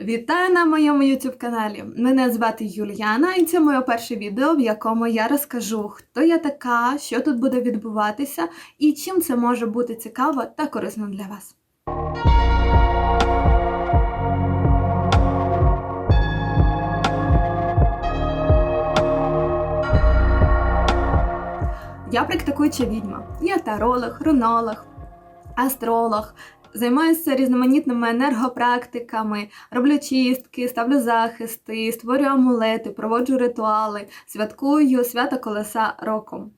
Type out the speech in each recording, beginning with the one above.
Вітаю на моєму YouTube каналі. Мене звати Юліана, і це моє перше відео, в якому я розкажу, хто я така, що тут буде відбуватися і чим це може бути цікаво та корисно для вас. Я практикуюча відьма. Я таролог, рунолог, астролог. Займаюся різноманітними енергопрактиками, роблю чистки, ставлю захисти, створюю амулети, проводжу ритуали, святкую свято колеса року.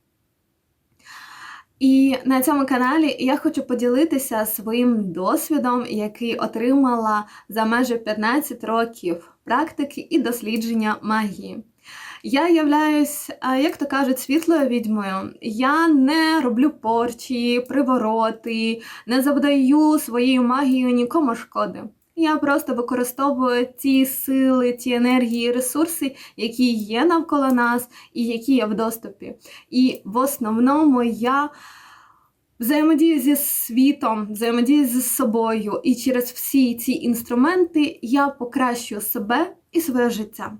І на цьому каналі я хочу поділитися своїм досвідом, який отримала за майже 15 років практики і дослідження магії. Я являюсь, як то кажуть, світлою відьмою. Я не роблю порчі, привороти, не завдаю своєю магією нікому шкоди. Я просто використовую ті сили, ті енергії, ресурси, які є навколо нас і які є в доступі. І в основному я взаємодію зі світом, взаємодію зі собою, і через всі ці інструменти я покращую себе і своє життя.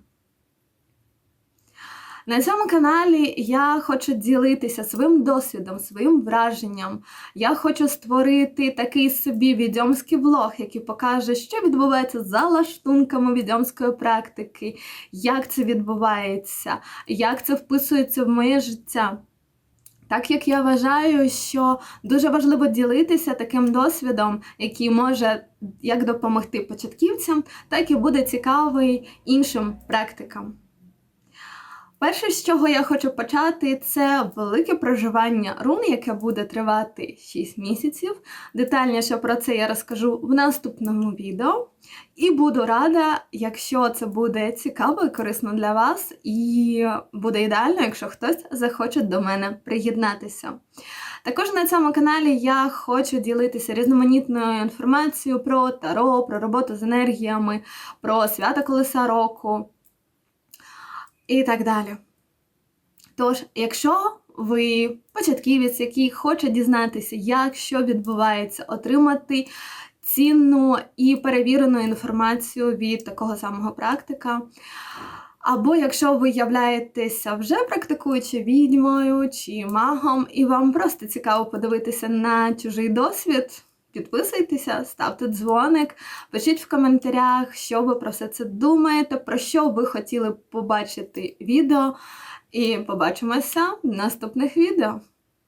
На цьому каналі я хочу ділитися своїм досвідом, своїм враженням. Я хочу створити такий собі відьомський влог, який покаже, що відбувається за лаштунками відьомської практики, як це відбувається, як це вписується в моє життя. Так як я вважаю, що дуже важливо ділитися таким досвідом, який може як допомогти початківцям, так і буде цікавий іншим практикам. Перше, з чого я хочу почати, це велике проживання рун, яке буде тривати 6 місяців. Детальніше про це я розкажу в наступному відео. І буду рада, якщо це буде цікаво і корисно для вас, і буде ідеально, якщо хтось захоче до мене приєднатися. Також на цьому каналі я хочу ділитися різноманітною інформацією про таро, про роботу з енергіями, про свято колеса року і так далі. Тож, якщо ви початківець, який хоче дізнатися, як що відбувається, отримати цінну і перевірену інформацію від такого самого практика. Або якщо ви являєтеся вже практикуючи відьмою чи магом, і вам просто цікаво подивитися на чужий досвід, підписуйтеся, ставте дзвоник, пишіть в коментарях, що ви про все це думаєте, про що ви хотіли побачити відео. І побачимося в наступних відео.